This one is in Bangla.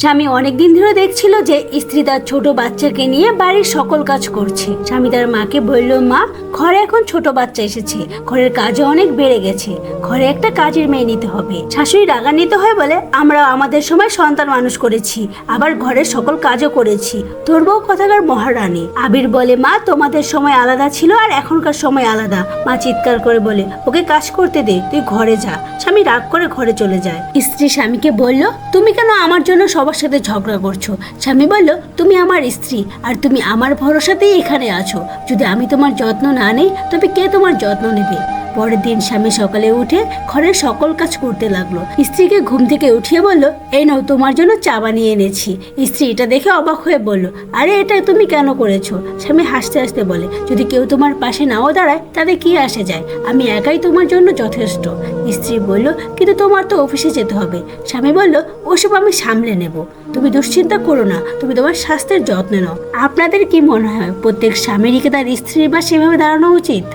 স্বামী অনেকদিন ধরে দেখছিল যে স্ত্রী তার ছোট বাচ্চাকে নিয়ে বাড়ির সকল কাজ করছে। স্বামী তার মাকে বলল, মা, ঘরে এখন ছোট বাচ্চা এসেছে। ঘরের কাজও অনেক বেড়ে গেছে। ঘরে একটা কাজের মেয়ে নিতে হবে। শাশুড়ি রাগান্বিত হয়ে বলে, আমরা আমাদের সময় সন্তান মানুষ করেছি। আবার ঘরের সকল কাজও করেছি। তোর বউ কথাকার মহারানী? আবির বলে, মা, তোমাদের সময় আলাদা ছিল আর এখনকার সময় আলাদা। মা চিৎকার করে বলে, ওকে কাজ করতে দে, তুই ঘরে যা। স্বামী রাগ করে ঘরে চলে যায়। স্ত্রী স্বামীকে বলল, তুমি কেন আমার জন্য সবার সাথে ঝগড়া করছ। স্বামী বলল, তুমি আমার স্ত্রী আর তুমি আমার ভরসাতেই এখানে আছো। যদি আমি তোমার যত্ন না নেই, তবে কে তোমার যত্ন নেবে? পরের দিন স্বামী সকালে উঠে ঘরের সকল কাজ করতে লাগল। স্ত্রীকে ঘুম থেকে উঠিয়ে বলল, এই নাও, তোমার জন্য চা বানিয়ে এনেছি। স্ত্রী এটা দেখে অবাক হয়ে বলল, আরে, এটা তুমি কেন করেছ? স্বামী হাসতে হাসতে বলে, যদি কেউ তোমার পাশে নাও দাঁড়ায়, তাতে কি আসে যায়? আমি একাই তোমার জন্য যথেষ্ট। স্ত্রী বলল, কিন্তু তোমার তো অফিসে যেতে হবে। স্বামী বলল, ওসব আমি সামলে নেব। তুমি দুশ্চিন্তা করো না, তুমি তোমার স্বাস্থ্যের যত্ন নাও। আপনাদের কি মনে হয়, প্রত্যেক স্বামীরই তার স্ত্রীর বা সেভাবে দাঁড়ানো উচিত?